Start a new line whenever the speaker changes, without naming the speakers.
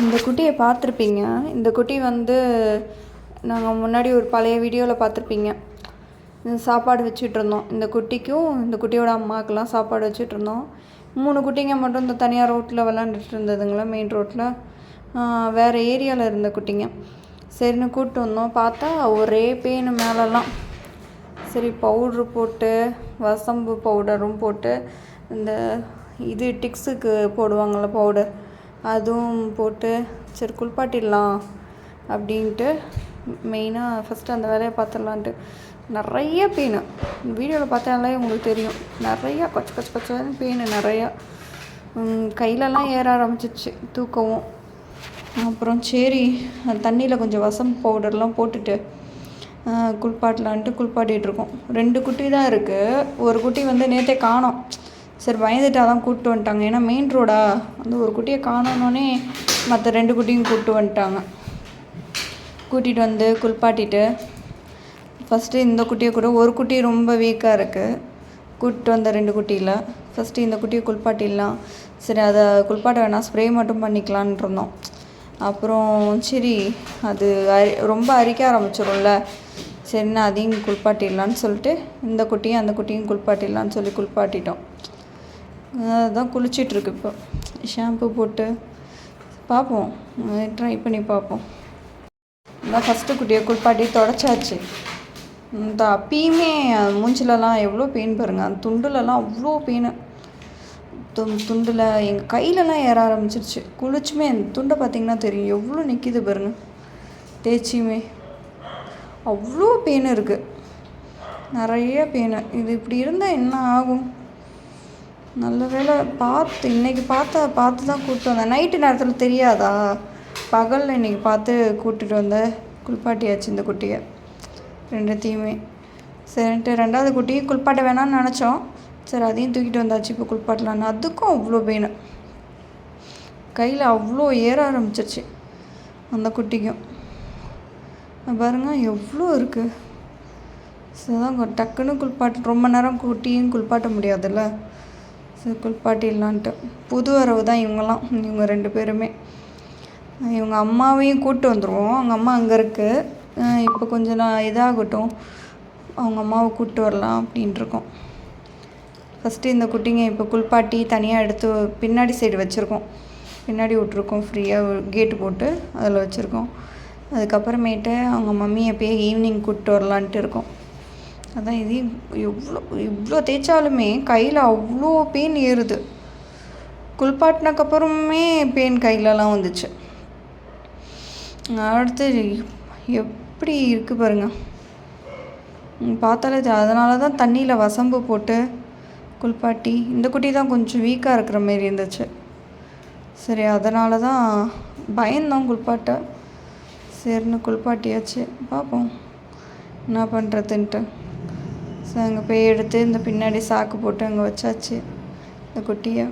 இந்த குட்டியை பார்த்துருப்பீங்க. இந்த குட்டி வந்து நாங்கள் முன்னாடி ஒரு பழைய வீடியோவில் பார்த்துருப்பீங்க. சாப்பாடு வச்சுட்ருந்தோம். இந்த குட்டிக்கும் இந்த குட்டியோட அம்மாவுக்கெல்லாம் சாப்பாடு வச்சுட்ருந்தோம். மூணு குட்டிங்க மட்டும் இந்த தனியார் ரோட்டில் விளாண்டுட்டு இருந்ததுங்களா மெயின் ரோட்டில் வேறு ஏரியாவில் இருந்த குட்டிங்க. சரின்னு கூப்பிட்டு வந்தோம். பார்த்தா ஒரே பேனு மேலெல்லாம். சரி பவுட்ரு போட்டு வசம்பு பவுடரும் போட்டு இந்த இது டிக்ஸுக்கு போடுவாங்கள்ல பவுடர். அதுவும் போட்டு சரி குளிப்பாட்டிடலாம் அப்படின்ட்டு மெயினாக ஃபஸ்ட்டு அந்த வேலையை பார்த்துடலான்ட்டு. நிறைய பெயின் வீடியோவில் பார்த்தாலே உங்களுக்கு தெரியும். நிறையா கொச்ச கொச்ச கொச்சன்னு பெயின் நிறையா. கையிலலாம் ஏற ஆரம்பிச்சிச்சு தூக்கவும். அப்புறம் சரி தண்ணியில் கொஞ்சம் வசம் பவுடர்லாம் போட்டுட்டு குளிப்பாட்டலான்ட்டு குளிப்பாட்டிகிட்ருக்கோம் ரெண்டு குட்டி தான் இருக்குது ஒரு குட்டி வந்து நேற்றே காணோம். சரி பயந்துட்டு அதான் கூப்பிட்டு வந்துட்டாங்க. ஏன்னா மெயின் ரோடா அந்த ஒரு குட்டியை காணணுன்னே மற்ற ரெண்டு குட்டியும் கூப்பிட்டு வந்துட்டாங்க. கூட்டிகிட்டு வந்து குளிப்பாட்டிட்டு ஃபஸ்ட்டு இந்த குட்டியை கூட ஒரு குட்டி ரொம்ப வீக்காக இருக்குது கூப்பிட்டு வந்த ரெண்டு குட்டியில் ஃபஸ்ட்டு இந்த குட்டியை குளிப்பாட்டிடலாம். சரி அதை குளிப்பாட்ட வேணாம். ஸ்ப்ரே மட்டும் பண்ணிக்கலான் இருந்தோம். அப்புறம் சரி அது அரி ரொம்ப அரிக்க ஆரம்பிச்சிடும்ல சரின்னு அதையும் குளிப்பாட்டிடலான்னு சொல்லிட்டு இந்த குட்டியும் அந்த குட்டியும் குளிப்பாட்டிடலான்னு சொல்லி குளிப்பாட்டிட்டோம். அதுதான் குளிச்சிட்ருக்கு இப்போ. ஷாம்பு போட்டு பார்ப்போம். ட்ரை பண்ணி பார்ப்போம். இந்த ஃபஸ்ட்டு குட்டியை குளிப்பாட்டி தொடச்சாச்சு. இந்த அப்பயுமே மூஞ்சிலலாம் எவ்வளோ பெயின் பாருங்கள் அந்த துண்டுலலாம் அவ்வளோ பெயின் து துண்டில் எங்கள் கையிலலாம் ஏற ஆரம்பிச்சிருச்சு. குளிச்சுமே அந்த துண்டை பார்த்திங்கன்னா தெரியும். எவ்வளோ நிற்கிது பாருங்கள் தேய்ச்சியுமே. அவ்வளோ பெயின் இருக்குது நிறைய பெயின் இது இப்படி இருந்தால் என்ன ஆகும்? நல்ல வேலை பார்த்து இன்றைக்கி பார்த்தா பார்த்து தான் கூப்பிட்டு வந்தேன். நைட்டு நேரத்தில் தெரியாதா? பகலில் இன்றைக்கி பார்த்து கூப்பிட்டுட்டு வந்தேன் குளிப்பாட்டியாச்சு இந்த குட்டியை. ரெண்டுத்தையுமே. சரின்ட்டு ரெண்டாவது குட்டியும் குளிப்பாட்ட வேணாம்னு நினச்சோம். சரி அதையும் தூக்கிட்டு வந்தாச்சு இப்போ குளிப்பாட்டலான்னு அதுக்கும் அவ்வளோ பெயின் கையில் அவ்வளோ ஏற ஆரம்பிச்சிருச்சு அந்த குட்டிக்கும். பாருங்கள் எவ்வளோ இருக்குது சரிதான் டக்குன்னு குளிப்பாட்டு ரொம்ப நேரம் குட்டியும் குளிப்பாட்ட முடியாதுல்ல? சரி குளிப்பாட்டிடலான்ட்டு புது வரவு தான் இவங்கெல்லாம் இவங்க ரெண்டு பேருமே. இவங்க அம்மாவையும் கூப்பிட்டு வந்துடுவோம் அவங்க அம்மா அங்கே இருக்குது இப்போ கொஞ்சம் நான் இதாகட்டும். அவங்க அம்மாவை கூப்பிட்டு வரலாம் அப்படின்ட்டுருக்கோம் ஃபஸ்ட்டு இந்த குட்டிங்க இப்போ குளிப்பாட்டி தனியாக எடுத்து பின்னாடி சைடு வச்சுருக்கோம். பின்னாடி விட்ருக்கோம் ஃப்ரீயாக கேட்டு போட்டு அதில் வச்சுருக்கோம். அதுக்கப்புறமேட்டு அவங்க மம்மியை போய் ஈவினிங் கூப்பிட்டு வரலான்ட்டு இருக்கோம். அதான் இது எவ்வளோ இவ்வளோ தேய்ச்சாலுமே கையில் அவ்வளோ பெயின் ஏறுது. குளிப்பாட்டினக்கப்புறமே பெயின் கையிலலாம் வந்துச்சு. அடுத்து எப்படி இருக்குது பாருங்க. பார்த்தாலே அதனால தான் தண்ணியில் வசம்பு போட்டு குளிப்பாட்டி இந்த குட்டி தான் கொஞ்சம் வீக்காக இருக்கிற மாரி இருந்துச்சு. சரி அதனால தான் பயந்தோம் குளிப்பாட்ட. சரின்னு குளிப்பாட்டியாச்சு. பார்ப்போம். என்ன பண்ணுறதுன்ட்டு ஸோ அங்கே போய் எடுத்து இந்த பின்னாடி சாக்கு போட்டு அங்கே வச்சாச்சு. இந்த குட்டியை.